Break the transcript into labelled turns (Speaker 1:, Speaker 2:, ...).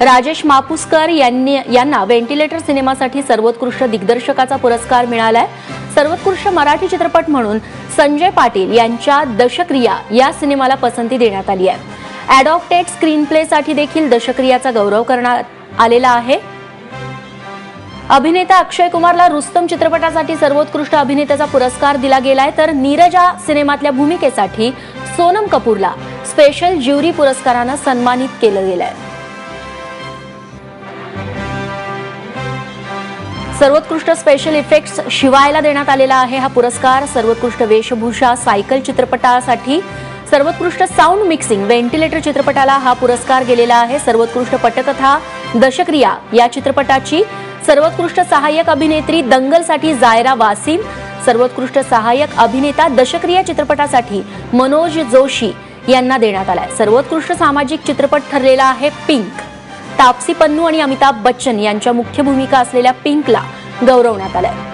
Speaker 1: राजेश मापुसकर यांनी यांना व्हेंटिलेटर सिनेमासाठी सर्वोत्कृष्ट दिग्दर्शकाचा पुरस्कार मिळालाय. सर्वोत्कृष्ट मराठी चित्रपट म्हणून संजय पाटील यांच्या दशक्रिया या सिनेमाला पसंती देण्यात आली आहे. ॲडॉप्टेड स्क्रीन प्लेसाठी देखील दशक्रियाचा गौरव करण्यात आलेला आहे. अभिनेता अक्षय कुमारला रुस्तम चित्रपटासाठी सर्वोत्कृष्ट अभिनेत्याचा पुरस्कार दिला गेलाय तर नीरजा सिनेमातल्या भूमिकेसाठी सोनम कपूरला स्पेशल ज्युरी पुरस्कारानं सन्मानित केलं गेलंय. सर्वोत्कृष्ट स्पेशल इफेक्ट्स शिवायला देण्यात आलेला आहे हा पुरस्कार. सर्वोत्कृष्ट वेशभूषा सायकल चित्रपटासाठी सर्वोत्कृष्ट साऊंड मिक्सिंग व्हेंटिलेटर चित्रपटाला हा पुरस्कार गेलेला आहे. सर्वोत्कृष्ट पटकथा दशक्रिया या चित्रपटाची सर्वोत्कृष्ट सहाय्यक अभिनेत्री दंगलसाठी जायरा वासिम सर्वोत्कृष्ट सहाय्यक अभिनेता दशक्रिया चित्रपटासाठी मनोज जोशी यांना देण्यात आलाय. सर्वोत्कृष्ट सामाजिक चित्रपट ठरलेला आहे पिंक. तापसी पन्नू आणि अमिताभ बच्चन यांच्या मुख्य भूमिका असलेल्या पिंकला गौरवण्यात आलाय.